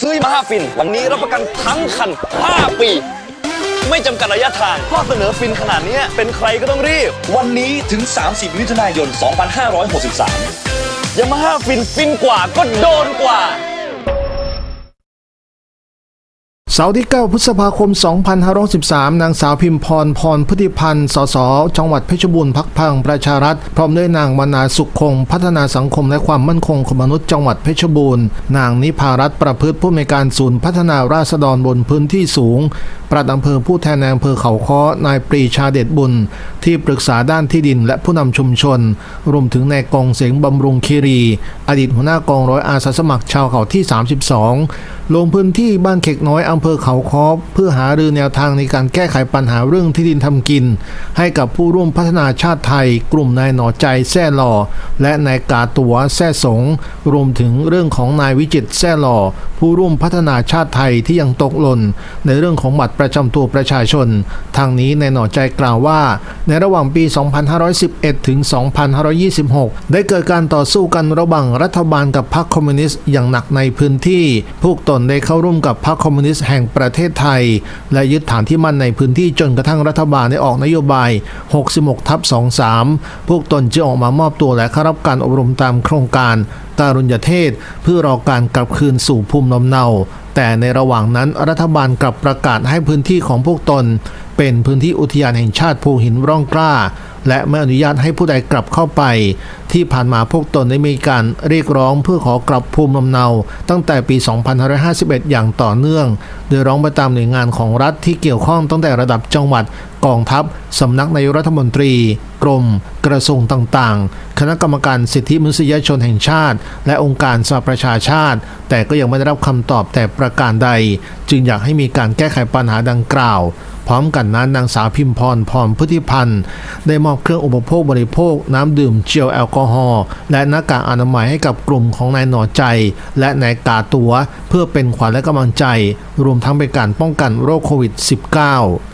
ฟินวันนี้รับประกันทั้งคัน 5 ปี ไม่จำกัดระยะทางข้อเสนอฟินขนาดนี้เป็นใครก็ต้องรีบ วันนี้ถึง 30 มิถุนายน 2563ยามาฮ่าฟินฟินกว่าก็โดนกว่า เสาร์ที่ 9 พฤษภาคม 2563นางสาวพิมพร พรพุทธิพันธ์ สส จังหวัดเพชรบูรณ์พักพังประชารัฐ พร้อมด้วยนางวนาสุขคง พัฒนาสังคมและความมั่นคงของมนุษย์จังหวัดเพชรบูรณ์ นางนิพารัตประพฤติผู้อำนการศูนย์พัฒนาราษฎรบนพื้นที่สูงปลัดอำเภอผู้แทนในอำเภอเขาค้อนายปรีชาเดชบุญ ที่ปรึกษาด้านที่ดินและผู้นำชุมชน รวมถึงนายกองเสียงบำรุงคีรี อดีตหัวหน้ากองร้อยอาสาสมัครชาวเขาที่ 32 ลงพื้นที่บ้านเขกน้อยอำเภอเขาค้อเพื่อหารือแนวทางในการแก้ไขปัญหาเรื่องที่ดินทำกิน ให้กับผู้ร่วมพัฒนาชาติไทย กลุ่มนายหนอใจแซ่หล่อ และนายกาตัวแซ่สง รวมถึงเรื่องของนายวิจิตแซ่หล่อ ผู้ร่วมพัฒนาชาติไทยที่ยังตกหล่นในเรื่องของบัตรประจำตัวประชาชน ทางนี้นายหนอใจกล่าวว่า ในระหว่างปี 2511 ถึง 2526 ได้เกิดการต่อสู้กันระหว่างรัฐบาลกับพรรคคอมมิวนิสต์อย่างหนักในพื้นที่พวกตนได้เข้าร่วมกับพรรคคอมมิวนิสต์แห่งประเทศไทย และยึดฐานที่มั่นในพื้นที่จนกระทั่งรัฐบาลได้ออกนโยบาย 66 ทับ 23 พวกตนจึงออกมามอบตัวและเข้ารับการอบรมตามโครงการการุญยเทศ เพื่อรอการกลับคืนสู่ภูมิลำเนา แต่ในระหว่างนั้นรัฐบาลกลับประกาศให้พื้นที่ของพวกตน เป็นพื้นที่อุทยานแห่งชาติภูหินร่องกล้า และไม่อนุญาตให้ผู้ใดกลับเข้าไป ที่ผ่านมาพวกตนได้มีการเรียกร้องเพื่อขอกลับภูมิลำเนา ตั้งแต่ปี 2551 อย่างต่อเนื่อง โดยร้องไปตามหน่วยงานของรัฐที่เกี่ยวข้องตั้งแต่ระดับจังหวัดกองทัพ สำนักนายรัฐมนตรี กรม กระทรวงต่างๆ คณะกรรมการสิทธิมนุษยชนแห่งชาติ และองค์การสหประชาชาติ แต่ก็ยังไม่ได้รับคำตอบแต่ประการใด จึงอยากให้มีการแก้ไขปัญหาดังกล่าว พร้อมกันนั้นนางสาวพิมพรพรพุทธิพันธ์ได้มอบเครื่องอุปโภคบริโภค น้ำดื่มเจลแอลกอฮอล์และหน้ากากอนามัยให้กับกลุ่มของนายหนอใจ และนายกาตัว เพื่อเป็นขวัญและกำลังใจ รวมทั้งเป็นการป้องกันโรคโควิด -19